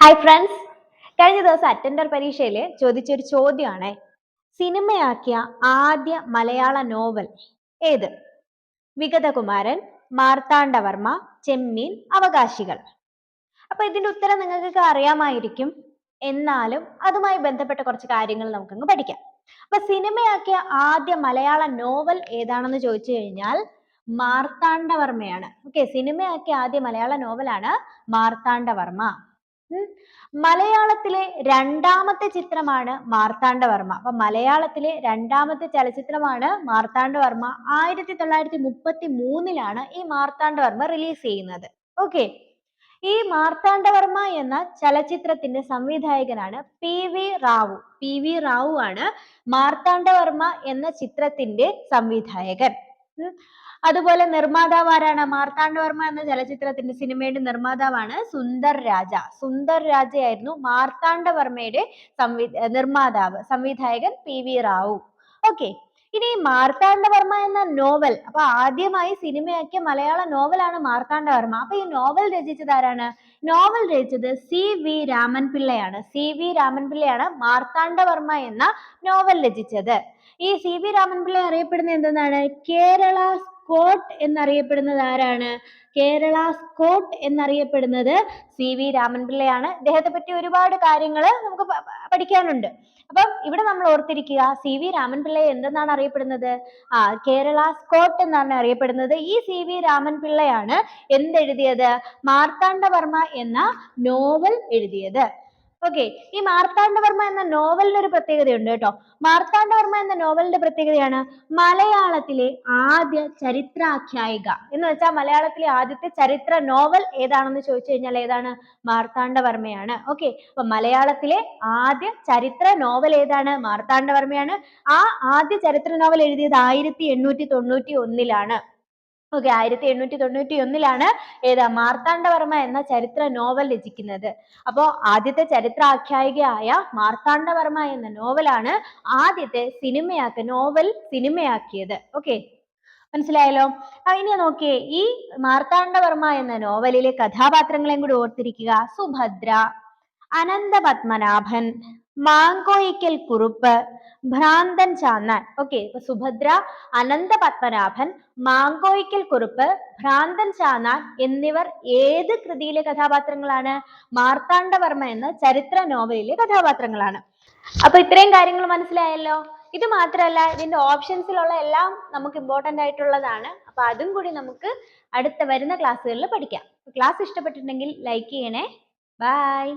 Hi friends കഴിഞ്ഞ ദിവസം attender പരീക്ഷയിൽ ചോദിച്ചൊരു ചോദ്യമാണ്. സിനിമയാക്കിയ ആദ്യ മലയാള നോവൽ ഏത്? വിഗതകുമാരൻ മാർത്താണ്ഡവർമ്മ ചെമ്മീൻ അവകാശികൾ. അപ്പൊ ഇതിന്റെ ഉത്തരം നിങ്ങൾക്ക് അറിയാമായിരിക്കും. എന്നാലും അതുമായി ബന്ധപ്പെട്ട കുറച്ച് കാര്യങ്ങൾ നമുക്കങ്ങ് പഠിക്കാം. അപ്പൊ സിനിമയാക്കിയ ആദ്യ മലയാള നോവൽ ഏതാണെന്ന് ചോദിച്ചു കഴിഞ്ഞാൽ മാർത്താണ്ഡവർമ്മയാണ് ഓക്കെ സിനിമയാക്കിയ ആദ്യ മലയാള നോവലാണ് മാർത്താണ്ഡവർമ്മ. മലയാളത്തിലെ രണ്ടാമത്തെ ചിത്രമാണ് മാർത്താണ്ഡവർമ്മ. അപ്പൊ മലയാളത്തിലെ രണ്ടാമത്തെ ചലച്ചിത്രമാണ് മാർത്താണ്ഡവർമ്മ. ആയിരത്തി തൊള്ളായിരത്തി മുപ്പത്തി മൂന്നിലാണ് ഈ മാർത്താണ്ഡവർമ്മ റിലീസ് ചെയ്യുന്നത്. ഓക്കെ ഈ മാർത്താണ്ഡവർമ്മ എന്ന ചലച്ചിത്രത്തിന്റെ സംവിധായകനാണ് P V Rao. P V Rao ആണ് മാർത്താണ്ഡവർമ്മ എന്ന ചിത്രത്തിന്റെ സംവിധായകൻ. അതുപോലെ നിർമ്മാതാവ് ആരാണ് മാർത്താണ്ഡവർമ്മ എന്ന ചലച്ചിത്രത്തിന്റെ സിനിമയുടെ നിർമ്മാതാവാണ് സുന്ദർ രാജ. സുന്ദർ രാജയായിരുന്നു മാർത്താണ്ഡവർമ്മയുടെ സംവി നിർമ്മാതാവ് സംവിധായകൻ പി വി റാവു. ഓക്കെ ഇനി മാർത്താണ്ഡവർമ്മ എന്ന നോവൽ അപ്പൊ ആദ്യമായി സിനിമയാക്കിയ മലയാള നോവലാണ് മാർത്താണ്ഡവർമ്മ. അപ്പൊ ഈ നോവൽ രചിച്ചത് ആരാണ്? നോവൽ രചിച്ചത് സി വി രാമൻ പിള്ളയാണ് സി വി രാമൻ മാർത്താണ്ഡവർമ്മ എന്ന നോവൽ രചിച്ചത്. ഈ സി വി രാമൻ പിള്ള അറിയപ്പെടുന്നത് എന്തെന്നാണ്? കേരള സ്കോട്ട് എന്നറിയപ്പെടുന്നത് ആരാണ്? കേരള സ്കോട്ട് എന്നറിയപ്പെടുന്നത് സി വി രാമൻപിള്ളയാണ്. ഇദ്ദേഹത്തെ പറ്റി ഒരുപാട് കാര്യങ്ങൾ നമുക്ക് പഠിക്കാനുണ്ട്. അപ്പം ഇവിടെ നമ്മൾ ഓർത്തിരിക്കുക സി വി രാമൻപിള്ളയെ എന്തെന്നാണ് അറിയപ്പെടുന്നത്? ആ കേരള സ്കോട്ട് എന്നാണ് അറിയപ്പെടുന്നത്. ഈ സി വി രാമൻപിള്ളയാണ് എന്തെഴുതിയത്? മാർത്താണ്ഡവർമ്മ എന്ന നോവൽ എഴുതിയത്. ഓക്കെ ഈ മാർത്താണ്ഡവർമ്മ എന്ന നോവലിന് ഒരു പ്രത്യേകതയുണ്ട് കേട്ടോ. മാർത്താണ്ഡവർമ്മ എന്ന നോവലിന്റെ പ്രത്യേകതയാണ് മലയാളത്തിലെ ആദ്യ ചരിത്രാഖ്യായിക. എന്ന് വെച്ചാൽ മലയാളത്തിലെ ആദ്യത്തെ ചരിത്ര നോവൽ ഏതാണെന്ന് ചോദിച്ചു കഴിഞ്ഞാൽ ഏതാണ്? മാർത്താണ്ഡവർമ്മയാണ്. ഓക്കെ അപ്പൊ മലയാളത്തിലെ ആദ്യ ചരിത്ര നോവൽ ഏതാണ്? മാർത്താണ്ഡവർമ്മയാണ്. ആ ആദ്യ ചരിത്ര നോവൽ എഴുതിയത് ആയിരത്തി എണ്ണൂറ്റി തൊണ്ണൂറ്റി ഒന്നിലാണ്. ഓക്കെ ആയിരത്തി എണ്ണൂറ്റി തൊണ്ണൂറ്റി ഒന്നിലാണ് ഏതാ മാർത്താണ്ഡവർമ്മ എന്ന ചരിത്ര നോവൽ രചിക്കുന്നത്. അപ്പോ ആദ്യത്തെ ചരിത്ര ആഖ്യായികയായ മാർത്താണ്ഡവർമ്മ എന്ന നോവലാണ് ആദ്യത്തെ സിനിമയാക്ക നോവൽ സിനിമയാക്കിയത്. ഓക്കെ മനസ്സിലായല്ലോ? ഇനി നോക്കിയേ ഈ മാർത്താണ്ഡവർമ്മ എന്ന നോവലിലെ കഥാപാത്രങ്ങളെയും കൂടി ഓർത്തിരിക്കുക. സുഭദ്ര അനന്തപത്മനാഭൻ മാങ്കോയിക്കൽ കുറുപ്പ് ഭ്രാന്തൻ ചാന്നാൻ ഓക്കെ സുഭദ്ര അനന്തപത്മനാഭൻ മാങ്കോയിക്കൽ കുറുപ്പ് ഭ്രാന്തൻ ചാന്നാൻ എന്നിവർ ഏത് കൃതിയിലെ കഥാപാത്രങ്ങളാണ്? മാർത്താണ്ഡവർമ്മ എന്ന ചരിത്ര നോവലിലെ കഥാപാത്രങ്ങളാണ്. അപ്പൊ ഇത്രയും കാര്യങ്ങൾ മനസ്സിലായല്ലോ? ഇത് മാത്രമല്ല ഇതിന്റെ ഓപ്ഷൻസിലുള്ള എല്ലാം നമുക്ക് ഇമ്പോർട്ടന്റ് ആയിട്ടുള്ളതാണ്. അപ്പൊ അതും കൂടി നമുക്ക് അടുത്ത വരുന്ന ക്ലാസ്സുകളിൽ പഠിക്കാം. ക്ലാസ് ഇഷ്ടപ്പെട്ടിട്ടുണ്ടെങ്കിൽ ലൈക്ക് ചെയ്യണേ. ബൈ